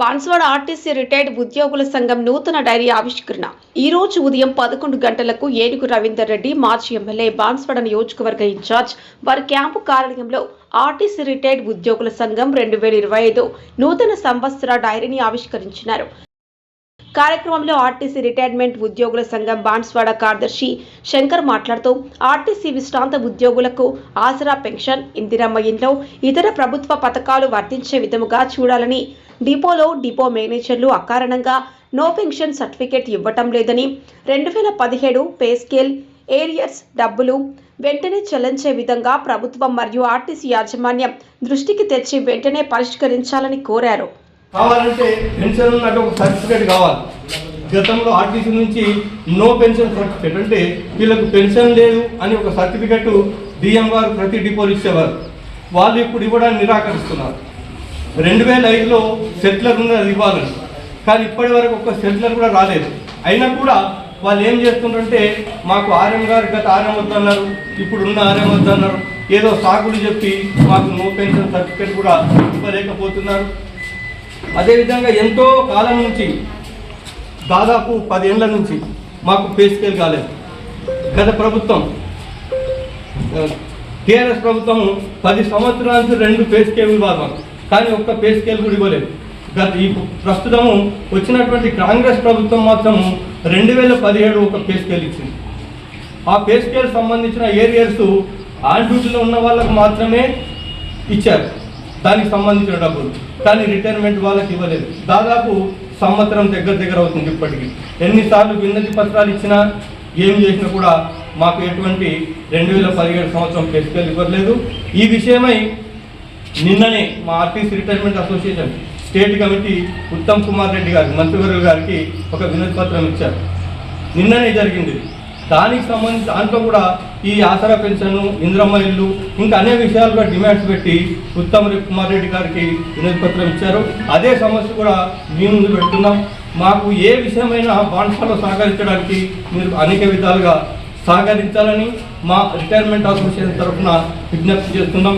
Banswada RTC retired ఉద్యోగుల సంఘం నూతన డైరీ ఆవిష్కరణ. ఈ రోజు ఉదయం పదకొండు గంటలకు ఏనుగు రవీందర్ రెడ్డి మాజీ ఎమ్మెల్యే బాన్స్వాడ నియోజకవర్గ ఇన్ఛార్జ్ వారి క్యాంపు కార్యాలయంలో ఆర్టీసీ రిటైర్డ్ ఉద్యోగుల సంఘం రెండు వేల ఇరవై ఐదు నూతన సంవత్సర డైరీని ఆవిష్కరించినారు. కార్యక్రమంలో ఆర్టీసీ రిటైర్మెంట్ ఉద్యోగుల సంఘం బాన్స్వాడ కార్యదర్శి శంకర్ మాట్లాడుతూ ఆర్టీసీ విశ్రాంత ఉద్యోగులకు ఆసరా పెన్షన్ ఇందిరమ్మ ఇంట్లో ఇతర ప్రభుత్వ పథకాలు వర్తించే విధముగా చూడాలని డిపోలో డిపో మేనేజర్లు అకారణంగా నో పెన్షన్ సర్టిఫికేట్ ఇవ్వటం లేదని రెండు వేల పదిహేడు పే స్కేల్ ఏరియర్స్ డబ్బులు వెంటనే చెల్లించే విధంగా ప్రభుత్వం మరియు ఆర్టీసీ యాజమాన్యం దృష్టికి తెచ్చి వెంటనే పరిష్కరించాలని కోరారు. కావాలంటే పెన్షన్ ఉన్నట్టు ఒక సర్టిఫికేట్ కావాలి. గతంలో ఆర్టీసీ నుంచి నో పెన్షన్ సర్టిఫికేట్. అంటే వీళ్ళకు పెన్షన్ లేదు అని ఒక సర్టిఫికెట్ డిఎం గారు ప్రతి డిపోలు ఇచ్చేవారు. వాళ్ళు ఇప్పుడు ఇవ్వడానికి నిరాకరిస్తున్నారు. రెండు వేల ఐదులో సెటిలర్ ఉన్నది అది ఇవ్వాలని. కానీ ఇప్పటి వరకు ఒక సెటిలర్ కూడా రాలేదు. అయినా కూడా వాళ్ళు ఏం చేస్తుంటే మాకు ఆర్ఎం గారు గత ఆర్ఎం వద్దన్నారు ఇప్పుడు ఉన్న ఆర్ఎం వద్దన్నారు ఏదో సాకులు చెప్పి మాకు నో పెన్షన్ సర్టిఫికేట్ కూడా ఇవ్వలేకపోతున్నారు. అదేవిధంగా ఎంతో కాలం నుంచి దాదాపు పదేళ్ళ నుంచి మాకు పే స్కేల్ కాలేదు. గత ప్రభుత్వం టీఆర్ఎస్ ప్రభుత్వం పది సంవత్సరాల నుంచి రెండు పే స్కేల్ మాకు కానీ ఒక్క పే స్కేల్ కూడా ఇవ్వలేదు. గత ఈ ప్రస్తుతము వచ్చినటువంటి కాంగ్రెస్ ప్రభుత్వం మాత్రం రెండు వేల పదిహేడు ఒక పే స్కేల్ ఇచ్చింది. ఆ పే స్కేల్ సంబంధించిన ఏరియర్స్ ఆన్ డ్యూటీలో ఉన్న వాళ్ళకు మాత్రమే ఇచ్చారు. దానికి సంబంధించిన డబ్బులు. కానీ రిటైర్మెంట్ వాళ్ళకి ఇవ్వలేదు. దాదాపు సంవత్సరం దగ్గర దగ్గర అవుతుంది ఇప్పటికీ. ఎన్నిసార్లు విన్నతి పత్రాలు ఇచ్చినా ఏం చేసినా కూడా మాకు ఎటువంటి రెండు వేల పదిహేడు సంవత్సరం పే ఇవ్వలేదు ఈ విషయమై నిన్ననే మా RTC retirement association state committee Uttam Kumar Reddy గారు మంత్రివర్గ గారికి ఒక వినతి పత్రం ఇచ్చారు. నిన్ననే జరిగింది. దానికి సంబంధించి దాంట్లో కూడా ఈ ఆసరా పెన్షన్ ఇంద్రమ్మ ఇల్లు ఇంకా అనేక విషయాలుగా డిమాండ్స్ పెట్టి ఉత్తమ్ కుమార్ రెడ్డి గారికి వినతి పత్రం ఇచ్చారు. అదే సమస్య కూడా మీ ముందు పెడుతున్నాం. మాకు ఏ విషయమైన బాన్సాలో సహకరించడానికి మీరు అనేక విధాలుగా సహకరించాలని మా రిటైర్మెంట్ అసోసియేషన్ తరఫున విజ్ఞప్తి చేస్తున్నాం.